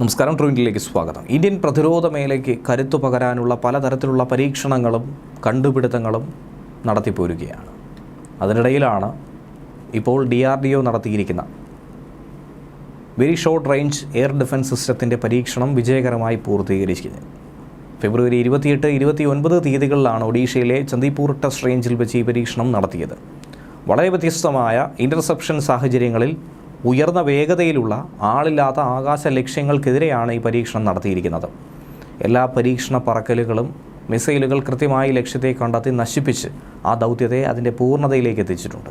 നമസ്കാരം ട്രെയിനിലേക്ക് സ്വാഗതം. ഇന്ത്യൻ പ്രതിരോധ മേഖലയ്ക്ക് കരുത്തു പകരാനുള്ള പലതരത്തിലുള്ള പരീക്ഷണങ്ങളും കണ്ടുപിടുത്തങ്ങളും നടത്തിപ്പോരുകയാണ്. അതിനിടയിലാണ് ഇപ്പോൾ D R D O നടത്തിയിരിക്കുന്ന very short range air defence സിസ്റ്റത്തിന്റെ പരീക്ഷണം വിജയകരമായി പൂർത്തീകരിച്ചിരിക്കുന്നത്. ഫെബ്രുവരി ഇരുപത്തിയെട്ട് ഇരുപത്തി ഒൻപത് തീയതികളിലാണ് ഒഡീഷയിലെ ചന്ദിപ്പൂർ ടെസ്റ്റ് റേഞ്ചിൽ വെച്ച് ഈ പരീക്ഷണം നടത്തിയത്. വളരെ വ്യത്യസ്തമായ ഇന്റർസെപ്ഷൻ സാഹചര്യങ്ങളിൽ ഉയർന്ന വേഗതയിലുള്ള ആളില്ലാത്ത ആകാശ ലക്ഷ്യങ്ങൾക്കെതിരെയാണ് ഈ പരീക്ഷണം നടത്തിയിരിക്കുന്നത്. എല്ലാ പരീക്ഷണ പറക്കലുകളും മിസൈലുകൾ കൃത്യമായി ലക്ഷ്യത്തെ കണ്ടെത്തി നശിപ്പിച്ച് ആ ദൗത്യത്തെ അതിന്റെ പൂർണതയിലേക്ക് എത്തിച്ചിട്ടുണ്ട്.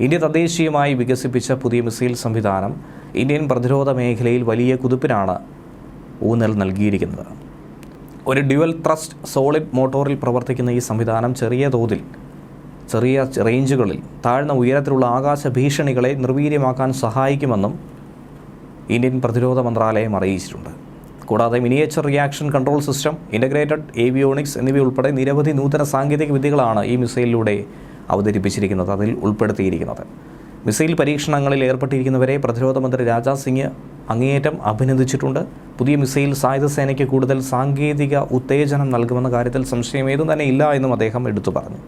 ഇന്ത്യ തദ്ദേശീയമായി വികസിപ്പിച്ച പുതിയ മിസൈൽ സംവിധാനം ഇന്ത്യൻ പ്രതിരോധ മേഖലയിൽ വലിയ കുതിപ്പിനാണ് ഊന്നൽ നൽകിയിരിക്കുന്നത്. ഒരു ഡ്യുവൽ ത്രസ്റ്റ് സോളിഡ് മോട്ടോറിൽ പ്രവർത്തിക്കുന്ന ഈ സംവിധാനം ചെറിയ തോതിൽ ചെറിയ റേഞ്ചുകളിൽ താഴ്ന്ന ഉയരത്തിലുള്ള ആകാശ ഭീഷണികളെ നിർവീര്യമാക്കാൻ സഹായിക്കുമെന്നും ഇന്ത്യൻ പ്രതിരോധ മന്ത്രാലയം അറിയിച്ചിട്ടുണ്ട്. കൂടാതെ miniature reaction control system integrated avionics എന്നിവയുൾപ്പെടെ നിരവധി നൂതന സാങ്കേതിക വിദ്യകളാണ് ഈ മിസൈലിലൂടെ അവതരിപ്പിച്ചിരിക്കുന്നത് അതിൽ ഉൾപ്പെടുത്തിയിരിക്കുന്നത്. മിസൈൽ പരീക്ഷണങ്ങളിൽ ഏർപ്പെട്ടിരിക്കുന്നവരെ പ്രതിരോധ മന്ത്രി രാജ്നാഥ് സിംഗ് അങ്ങേയറ്റം അഭിനന്ദിച്ചിട്ടുണ്ട്. പുതിയ മിസൈൽ സായുധ സേനയ്ക്ക് കൂടുതൽ സാങ്കേതിക ഉത്തേജനം നൽകുമെന്ന കാര്യത്തിൽ സംശയമേതും തന്നെ ഇല്ല എന്നും അദ്ദേഹം എടുത്തു പറഞ്ഞു.